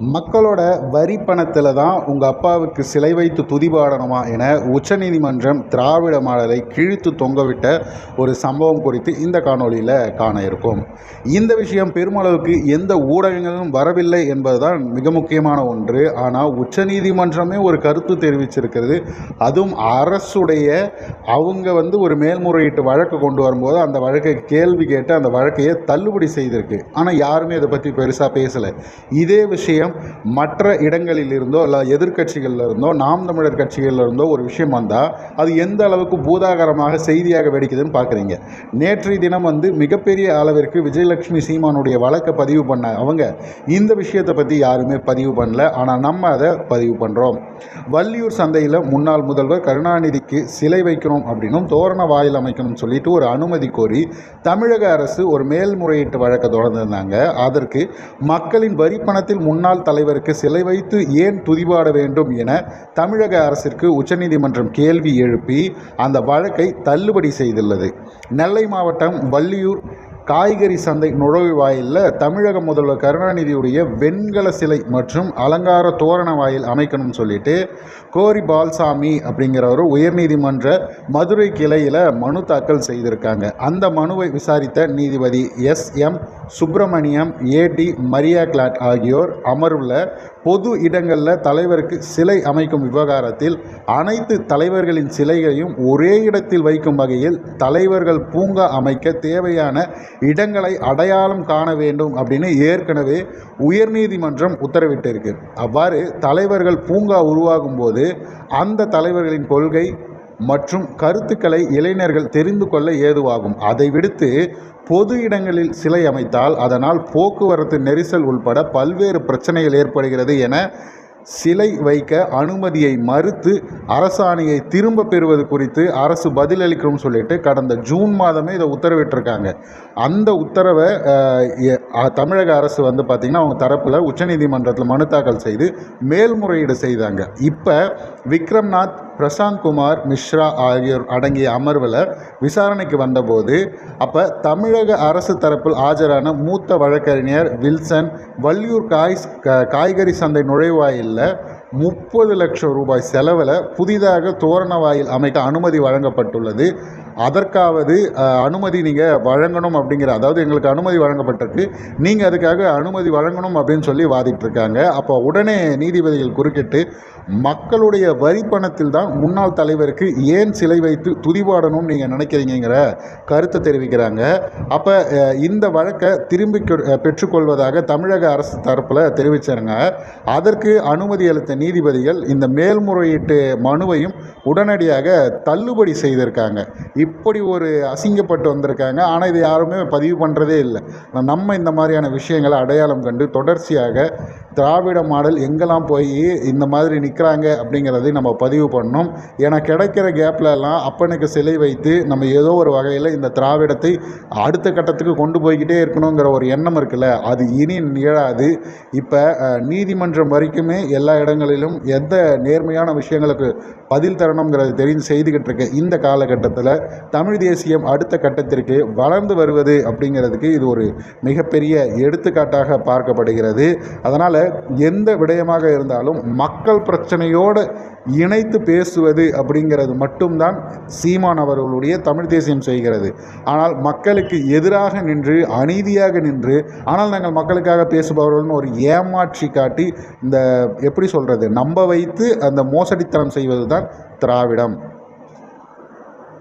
மக்களோட வரி பணத்தில் தான் உங்கள் அப்பாவுக்கு சிலை வைத்து துதிபாடணுமா என உச்சநீதிமன்றம் திராவிட மாடலை கிழித்து தொங்கவிட்ட ஒரு சம்பவம் குறித்து இந்த காணொளியில் காண இருக்கும். இந்த விஷயம் பெருமளவுக்கு எந்த ஊடகங்களும் வரவில்லை என்பதுதான் மிக முக்கியமான ஒன்று. ஆனால் உச்சநீதிமன்றமே ஒரு கருத்து தெரிவிச்சிருக்கிறது. அதுவும் அரசுடைய அவங்க வந்து ஒரு மேல்முறையீட்டு வழக்கு கொண்டு வரும்போது அந்த வழக்கை கேள்வி கேட்டு அந்த வழக்கையை தள்ளுபடி செய்திருக்கு. ஆனால் யாருமே இதை பற்றி பெருசாக பேசலை. இதே விஷயம் மற்ற இடங்களில் இருந்தோ இல்லை எதிர்க்கட்சிகளில் இருந்தோ நாம் தமிழர் கட்சிகளில் இருந்தோ ஒரு விஷயம் வந்தால் அது எந்த அளவுக்கு பூதாகரமாக செய்தியாக வெடிக்குதுன்னு பார்க்குறீங்க. நேற்றைய தினம் வந்து மிகப்பெரிய அளவிற்கு விஜயலட்சுமி சீமானுடைய வழக்கை பதிவு பண்ண அவங்க இந்த விஷயத்தை பற்றி யாருமே பதிவு பண்ணல. ஆனால் நம்ம அதை பதிவு பண்ணுறோம் வள்ளியூர் சந்தையில் முன்னாள் முதல்வர் கருணாநிதிக்கு சிலை வைக்கணும் அப்படின்னும் தோரண வாயில் அமைக்கணும்னு சொல்லிட்டு ஒரு அனுமதி கோரி தமிழக அரசு ஒரு மேல்முறையீட்டு வழக்கை தொடர்ந்திருந்தாங்க. அதற்கு மக்களின் வரி பணத்தில் முன்னாள் தலைவருக்கு சிலை வைத்து ஏன் துதிபாட வேண்டும் என தமிழக அரசிற்கு உச்சநீதிமன்றம் கேள்வி எழுப்பி அந்த வழக்கை தள்ளுபடி செய்துள்ளது. நெல்லை மாவட்டம் வள்ளியூர் காய்கறி சந்தை நுழைவாயிலில் தமிழக முதல்வர் கருணாநிதியுடைய வெண்கல சிலை மற்றும் அலங்கார தோரண வாயில் அமைக்கணும்னு சொல்லிட்டு கோரி பால்சாமி அப்படிங்கிறவர் உயர்நீதிமன்ற மதுரை கிளையில் மனு தாக்கல் செய்திருக்காங்க. அந்த மனுவை விசாரித்த நீதிபதி S M Subramaniam A D Maria Clete ஆகியோர் அமர்வில் பொது இடங்களில் தலைவருக்கு சிலை அமைக்கும் விவகாரத்தில் அனைத்து தலைவர்களின் சிலைகளையும் ஒரே இடத்தில் வைக்கும் வகையில் தலைவர்கள் பூங்கா அமைக்க தேவையான இடங்களை அடையாளம் காண வேண்டும் அப்படின்னு ஏற்கனவே உயர்நீதிமன்றம் உத்தரவிட்டிருக்கு. அவ்வாறு தலைவர்கள் பூங்கா உருவாகும் போது அந்த தலைவர்களின் கொள்கை மற்றும் கருத்துக்களை இளைஞர்கள் தெரிந்து கொள்ள ஏதுவாகும். அதை விடுத்து பொது இடங்களில் சிலை அமைத்தால் அதனால் போக்குவரத்து நெரிசல் உள்பட பல்வேறு பிரச்சனைகள் ஏற்படுகிறது என சிலை வைக்க அனுமதியை மறுத்து அரசாணையை திரும்ப பெறுவது குறித்து அரசு பதிலளிக்கணும்னு சொல்லிட்டு கடந்த ஜூன் மாதமே இதை உத்தரவிட்டிருக்காங்க. அந்த உத்தரவை தமிழக அரசு வந்து பார்த்திங்கன்னா அவங்க தரப்பில் உச்சநீதிமன்றத்தில் மனு தாக்கல் செய்து மேல்முறையீடு செய்தாங்க. இப்போ விக்ரம்நாத் பிரசாந்த் குமார் மிஸ்ரா ஆகியோர் அடங்கிய அமர்வில் விசாரணைக்கு வந்தபோது அப்போ தமிழக அரசு தரப்பில் ஆஜரான மூத்த வழக்கறிஞர் வில்சன் வள்ளியூர் காய் க- காய்கறி சந்தை நுழைவாயிலில் முப்பது லட்சம் ரூபாய் செலவில் புதிதாக தோரண வாயில் அமைக்க அனுமதி வழங்கப்பட்டுள்ளது. அதற்காவது அனுமதி நீங்கள் வழங்கணும் அப்படிங்கிற அதாவது எங்களுக்கு அனுமதி வழங்கப்பட்டிருக்கு. நீங்கள் அதுக்காக அனுமதி வழங்கணும் அப்படின்னு சொல்லி வாதிட்டு இருக்காங்க அப்போ உடனே நீதிபதிகள் குறுக்கிட்டு மக்களுடைய வரி பணத்தில் தான் முன்னாள் தலைவருக்கு ஏன் சிலை வைத்து துதிபாடணும்னு நீங்கள் நினைக்கிறீங்கிற கருத்தை தெரிவிக்கிறாங்க. அப்போ இந்த வழக்கை திரும்பி பெற்றுக்கொள்வதாக தமிழக அரசு தரப்பில் தெரிவிச்சாருங்க. அதற்கு அனுமதி அளித்த நீதிபதிகள் இந்த மேல்முறையீட்டு மனுவையும் உடனடியாக தள்ளுபடி செய்திருக்காங்க. இப்படி ஒரு அசிங்கப்பட்டு வந்திருக்காங்க. ஆனால் இது யாருமே பதிவு பண்ணுறதே இல்லை. நம்ம இந்த மாதிரியான விஷயங்களை அடையாளம் கண்டு தொடர்ச்சியாக திராவிட மாடல் எங்கெல்லாம் போய் இந்த மாதிரி நிற்கிறாங்க அப்படிங்கிறதை நம்ம பதிவு பண்ணணும். ஏன்னா கிடைக்கிற கேப்லலாம் அப்பனுக்கு சிலை வைத்து நம்ம ஏதோ ஒரு வகையில் இந்த திராவிடத்தை அடுத்த கட்டத்துக்கு கொண்டு போய்கிட்டே இருக்கணுங்கிற ஒரு எண்ணம் இருக்குல்ல அது இனி நிகழாது. இப்போ நீதிமன்றம் வரைக்குமே எல்லா இடங்களிலும் எந்த நேர்மையான விஷயங்களுக்கு பதில் தரணுங்கிறது தெரிஞ்சு செய்துக்கிட்டு இருக்க இந்த காலகட்டத்தில் தமிழ் தேசியம் அடுத்த கட்டத்திற்கு வளர்ந்து வருவது அப்படிங்கிறதுக்கு இது ஒரு மிகப்பெரிய எடுத்துக்காட்டாக பார்க்கப்படுகிறது. அதனால் எந்த விடயமாக இருந்தாலும் மக்கள் பிரச்சனையோடு இணைத்து பேசுவது அப்படிங்கிறது மட்டும்தான் சீமான் அவர்களுடைய தமிழ் தேசியம் செய்கிறது. ஆனால் மக்களுக்கு எதிராக நின்று அநீதியாக நின்று ஆனால் நாங்கள் மக்களுக்காக பேசுபவர்கள்னு ஒரு ஏமாற்றி காட்டி இந்த எப்படி சொல்கிறது நம்ப வைத்து அந்த மோசடித்தனம் செய்வது தான் திராவிடம்.